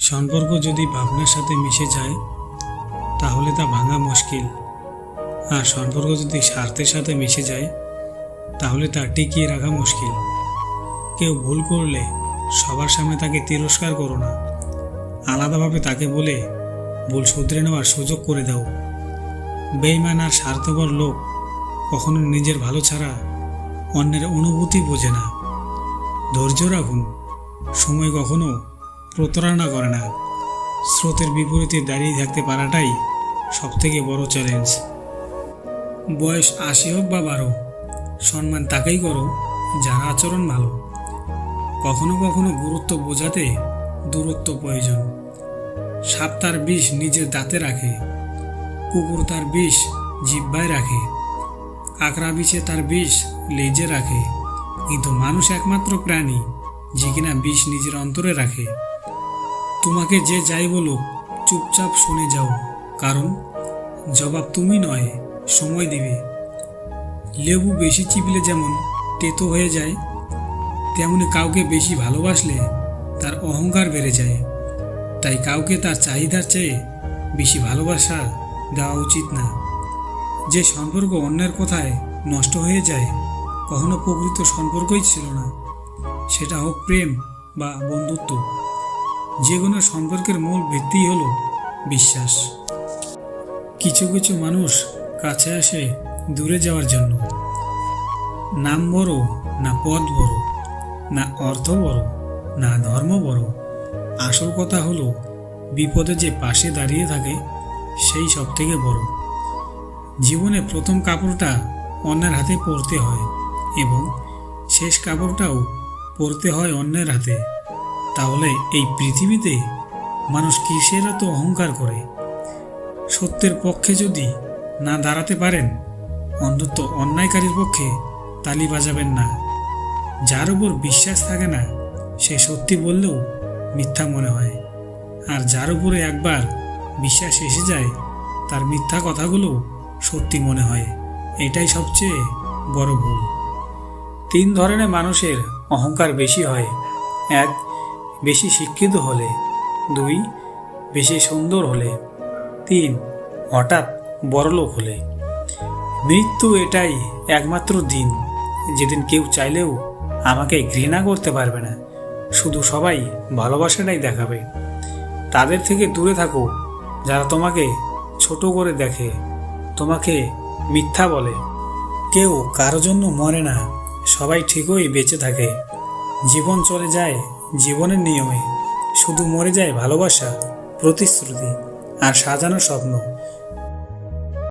সম্পর্ক যদি ভাবনার সাথে মিশে যায়, তাহলে তা ভাঙা মুশকিল। আর সম্পর্ক যদি স্বার্থের সাথে মিশে যায়, তাহলে তা টিকিয়ে রাখা মুশকিল। কেউ ভুল করলে সবার সামনে তাকে তিরস্কার করো না। আলাদাভাবে তাকে বলে ভুল শুধরে নেওয়ার সুযোগ করে দাও। বেইমান আর স্বার্থপর লোক কখনো নিজের ভালো ছাড়া অন্যের অনুভূতি বোঝে না। ধৈর্য রাখুন। সময় কখনো প্রতারণা করে না। স্রোতের বিপরীতে দাঁড়িয়ে থাকতে পারাটাই সবথেকে বড় চ্যালেঞ্জ বয়স আশি হোক বা বারো, সম্মান তাকেই করো, যার আচরণ ভালো। কখনো কখনো গুরুত্ব বোঝাতে দূরত্ব প্রয়োজন। সাপ তার বিষ নিজের দাঁতে রাখে, কুকুর তার বিষ জিব্বায় রাখে কাকড়া বিছে তার বিষ লেজে রাখে। কিন্তু মানুষ একমাত্র প্রাণী, যে কিনা বিষ নিজের অন্তরে রাখে। তোমাকে যে যাই বলুক, চুপচাপ শুনে যাও। কারণ জবাব তুমি নয়, সময় দিবে। লেবু বেশি চিপলে যেমন তেতো হয়ে যায়, তেমনি কাউকে বেশি ভালোবাসলে তার অহংকার বেড়ে যায়। তাই কাউকে তার চাহিদার চেয়ে বেশি ভালোবাসা দেওয়া উচিত না। যে সম্পর্ক অন্যের কথায় নষ্ট হয়ে যায়, কখনো প্রকৃত সম্পর্কই ছিল না। সেটা হোক প্রেম বা বন্ধুত্ব। যে কোনো সম্পর্কের মূল ভিত্তিই হলো বিশ্বাস। কিছু কিছু মানুষ কাছে আসে দূরে যাওয়ার জন্য। নাম বড়, না পদ বড়, না অর্থ বড়, না ধর্ম বড়। আসল কথা হলো, বিপদে যে পাশে দাঁড়িয়ে থাকে, সেই সব থেকে বড়। জীবনে প্রথম কাপড়টা অন্যের হাতে পরতে হয় এবং শেষ কাপড়টাও পরতে হয় অন্যের হাতে। তাহলে এই পৃথিবীতে মানুষ কিসের এত অহংকার করে? সত্যের পক্ষে যদি না দাঁড়াতে পারেন অন্তত অন্যায়কারীর পক্ষে তালি বাজাবেন না। যার উপর বিশ্বাস থাকে না, সে সত্যি বললেও মিথ্যা মনে হয়। আর যার উপরে একবার বিশ্বাস এসে যায়, তার মিথ্যা কথাগুলো সত্যি মনে হয়। এটাই সবচেয়ে বড় ভুল। তিন ধরনের মানুষের অহংকার বেশি হয়। এক বেশি শিক্ষিত হলে, দুই, বেশি সুন্দর হলে, তিন, হঠাৎ বড়লোক হলে। মৃত্যু এটাই একমাত্র দিন, যেদিন কেউ চাইলেও আমাকে ঘৃণা করতে পারবে না। শুধু সবাই ভালোবাসাটাই দেখাবে। তাদের থেকে দূরে থাকো, যারা তোমাকে ছোট করে দেখে, তোমাকে মিথ্যা বলে। কেউ কারও জন্য মরে না, সবাই ঠিকই বেঁচে থাকে। জীবন চলে যায় জীবনের নিয়মে শুধু মরে যায় ভালোবাসা প্রতিশ্রুতি আর সাজানো স্বপ্ন।